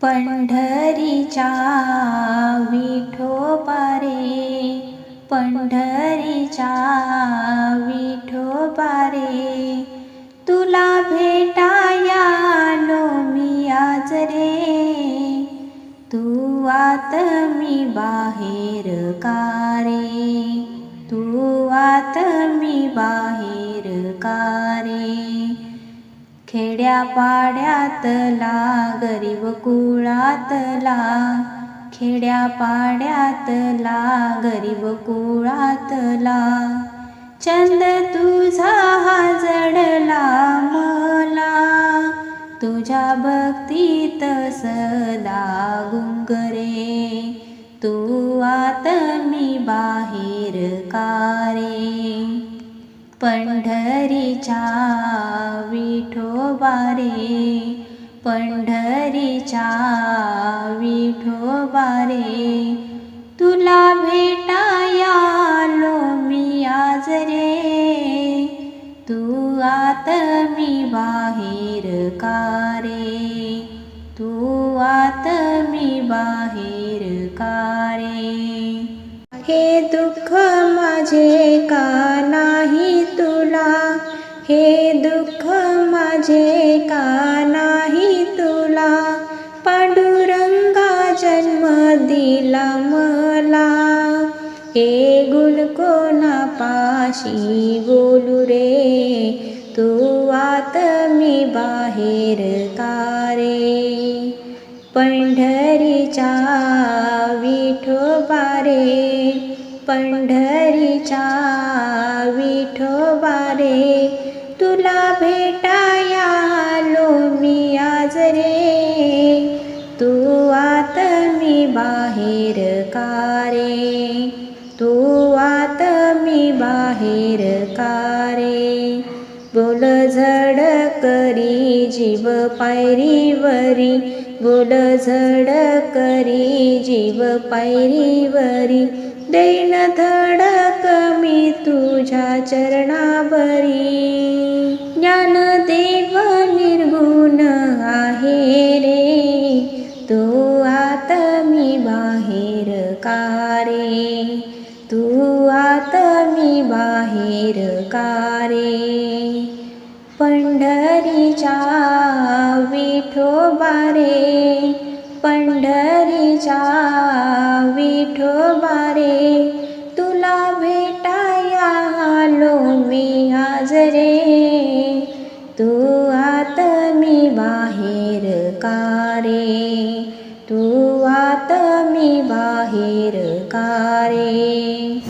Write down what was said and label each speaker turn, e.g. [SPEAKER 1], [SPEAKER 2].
[SPEAKER 1] पंढरीच्या विठोबारे पंढरीच्या विठोबारे तुला भेटाया नो मी आज रे तू आत मी बाहेर का रे तू आत मी बाहेर का खेड्यापाड्यातला गरीब कुळातला खेड्यापाड्यातला गरीब कुळातला चंद तुझा हा जडला मला. तुझ्या भक्तीत सदा गुंगरे तू आत मी बा पंढरीच्या विठोबारे पंढरीच्या विठोबारे तुला भेटायालो मी आज रे. तू आत मी बाहेर का रे? तू आत मी बाहेर का रे? हे दुःख माझे का हे दुःख माझे का नाही तुला? पांडुरंगा जन्म दिला मला. हे गुण कोणा पाशी बोलू रे? तू आत मी बाहेर का रे? पंढरीच्या विठोबारे पंढरीच्या विठोबारे तुला भेटाया लो मी आज रे. तू आत मी बाहेर का रे? तू आत मी बाहेर का रे? बोल झड करी जीव पायरीवरी बोल झड करी जीव पायरीवरी. देन धडक मी तुझ्या चरणावरी। ज्ञानदेव निर्गुण आहे रे। तू आत मी बाहेर का रे? तू बाहेर का रे? पंढरीच्या विठोबारे विठोबारे तुला भेटाया आलो मी आज रे. तू आत मी बाहेर का रे? तू आत मी बाहेर का रे?